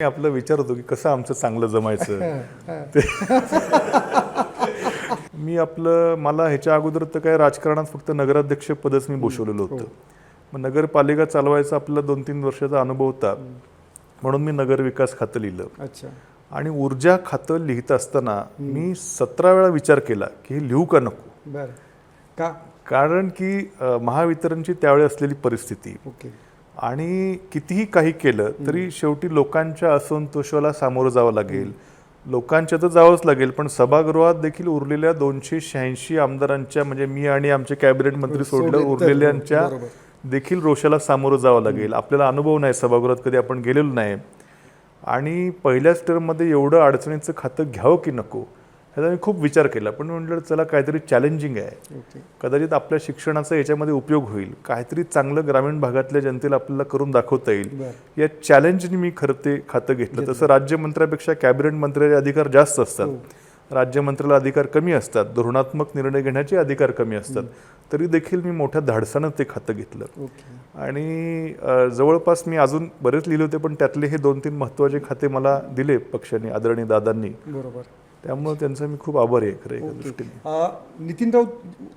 मी आपलं विचार होतो की कसं आमचं चांगलं जमायचं? मी आपलं मला ह्याच्या अगोदर तर काय राजकारणात फक्त नगराध्यक्ष पदच मी भूषवलेलं होतं. मग नगरपालिका चालवायचा आपला दोन तीन वर्षाचा अनुभव होता. म्हणून मी नगर विकास खातं लिहिलं. अच्छा. आणि ऊर्जा खातं लिहित असताना मी सतरा वेळा विचार केला की हे लिहू का नको? बरं. का? कारण की महावितरणची त्यावेळी असलेली परिस्थिती. ओके. आणि कितीही काही केलं तरी शेवटी लोकांच्या असंतोषाला सामोरं जावं लागेल. लोकांच्या तर जावंच लागेल पण सभागृहात देखील उरलेल्या दोनशे शहाऐंशी आमदारांच्या म्हणजे मी आणि आमचे कॅबिनेट मंत्री सोडलं उरलेल्यांच्या. देखील रोषाला सामोरं जावं लागेल. आपल्याला अनुभव नाही सभागृहात कधी आपण गेलेलो नाही. आणि पहिल्याच टर्ममध्ये एवढं अडचणीचं खातं घ्यावं की नको? ह्याचा मी खूप विचार केला. पण म्हटलं चला काहीतरी चॅलेंजिंग आहे. कदाचित आपल्या शिक्षणाचा याच्यामध्ये उपयोग होईल. काहीतरी चांगलं ग्रामीण भागातल्या जनतेला आपल्याला करून दाखवता येईल. या चॅलेंजनी मी खरं ते खातं घेतलं. तसं राज्यमंत्र्यापेक्षा कॅबिनेट मंत्र्याचे अधिकार जास्त असतात. राज्यमंत्र्याला अधिकार कमी असतात. धोरणात्मक निर्णय घेण्याचे अधिकार कमी असतात. तरी देखील मी मोठ्या धाडसानं ते खातं घेतलं. आणि जवळपास मी अजून बरेच लिहिले होते पण त्यातले हे दोन तीन महत्त्वाचे खाते मला दिले पक्षाने आदरणीय दादांनी. बरोबर. त्यामुळे त्यांचा मी खूप आभारी आहे खरं एका दृष्टीने. नितीन राऊत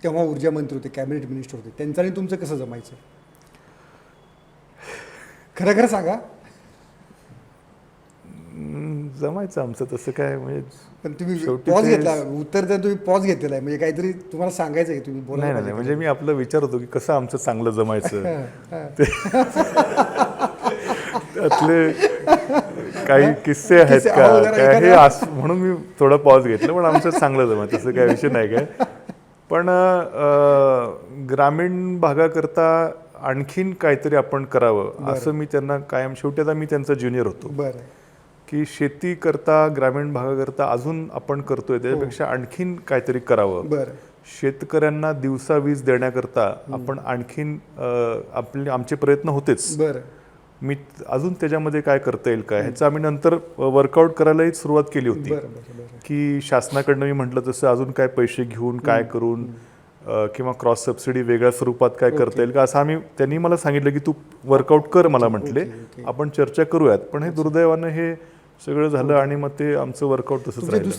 तेव्हा ऊर्जा मंत्री होते कॅबिनेट मिनिस्टर होते. त्यांचं आणि तुमचं कसं जमायचं? खरं खरं सांगा. हम्म, जमायचं आमचं तसं काय म्हणजे पण तुम्ही शेवटी पॉज ते- घेतला. उत्तर तर तुम्ही पॉज घेतलेला आहे. म्हणजे काहीतरी तुम्हाला सांगायचं आहे तुम्ही बोला नाही नाही नाही, म्हणजे मी आपलं विचार होतो की कसं आमचं चांगलं जमायचं? त्यातले काही किस्से आहेत किस्से, का? काय हे म्हणून मी थोडं पॉज घेतलं पण आमचं चांगलं जमायचं तसं काय विषय नाही काय. पण ग्रामीण भागाकरता आणखीन काहीतरी आपण करावं असं मी त्यांना कायम शेवटी आता मी त्यांचा ज्युनियर होतो. बरं. की शेती करता ग्रामीण भागाकरता अजून आपण करतोय त्याच्यापेक्षा आणखीन काहीतरी करावं. बरं. शेतकऱ्यांना दिवसा वीज देण्याकरता आपण आणखीन आपले आमचे प्रयत्न होतेच. बरं. मी अजून त्याच्यामध्ये काय करता येईल काय? ह्याचं आम्ही नंतर वर्कआउट करायलाही सुरुवात केली होती. की शासनाकडनं मी म्हटलं तसं अजून काय पैसे घेऊन काय करून किंवा क्रॉस सबसिडी वेगळ्या स्वरूपात काय करता येईल? का असं आम्ही त्यांनी मला सांगितलं की तू वर्कआउट कर मला म्हटले. आपण चर्चा करूयात. पण हे दुर्दैवानं हे सगळं झालं आणि मग ते आमचं वर्कआउट तसंच राहिलं.